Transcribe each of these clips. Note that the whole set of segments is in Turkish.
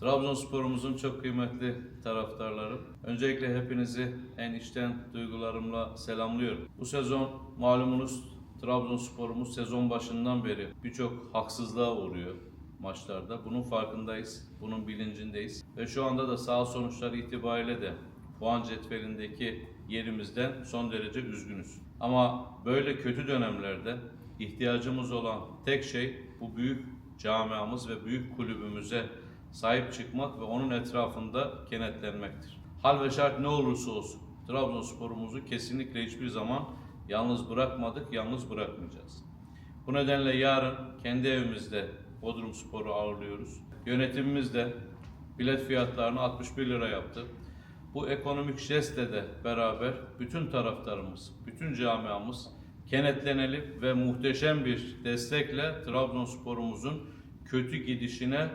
Trabzonspor'umuzun çok kıymetli taraftarları. Öncelikle hepinizi en içten duygularımla selamlıyorum. Bu sezon malumunuz Trabzonspor'umuz sezon başından beri birçok haksızlığa uğruyor maçlarda. Bunun farkındayız, bunun bilincindeyiz. Ve şu anda da sağ sonuçları itibariyle de puan cetvelindeki yerimizden son derece üzgünüz. Ama böyle kötü dönemlerde ihtiyacımız olan tek şey bu büyük camiamız ve büyük kulübümüze sahip çıkmak ve onun etrafında kenetlenmektir. Hal ve şart ne olursa olsun Trabzonspor'umuzu kesinlikle hiçbir zaman yalnız bırakmadık, yalnız bırakmayacağız. Bu nedenle yarın kendi evimizde Bodrum Spor'u ağırlıyoruz. Yönetimimiz de bilet fiyatlarını 61 lira yaptı. Bu ekonomik jestle de beraber bütün taraftarımız, bütün camiamız kenetlenelim ve muhteşem bir destekle Trabzonspor'umuzun kötü gidişine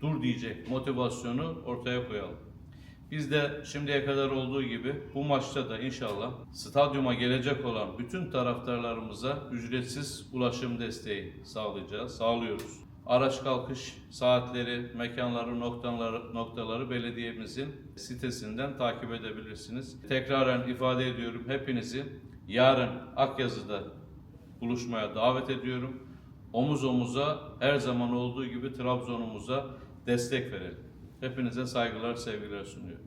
dur diyecek motivasyonu ortaya koyalım. Biz de şimdiye kadar olduğu gibi bu maçta da inşallah stadyuma gelecek olan bütün taraftarlarımıza ücretsiz ulaşım desteği sağlayacağız, sağlıyoruz. Araç kalkış saatleri, mekanları, noktaları, noktaları belediyemizin sitesinden takip edebilirsiniz. Tekraren ifade ediyorum hepinizi yarın Akyazı'da buluşmaya davet ediyorum. Omuz omuza her zaman olduğu gibi Trabzon'umuza destek verelim. Hepinize saygılar, sevgiler sunuyorum.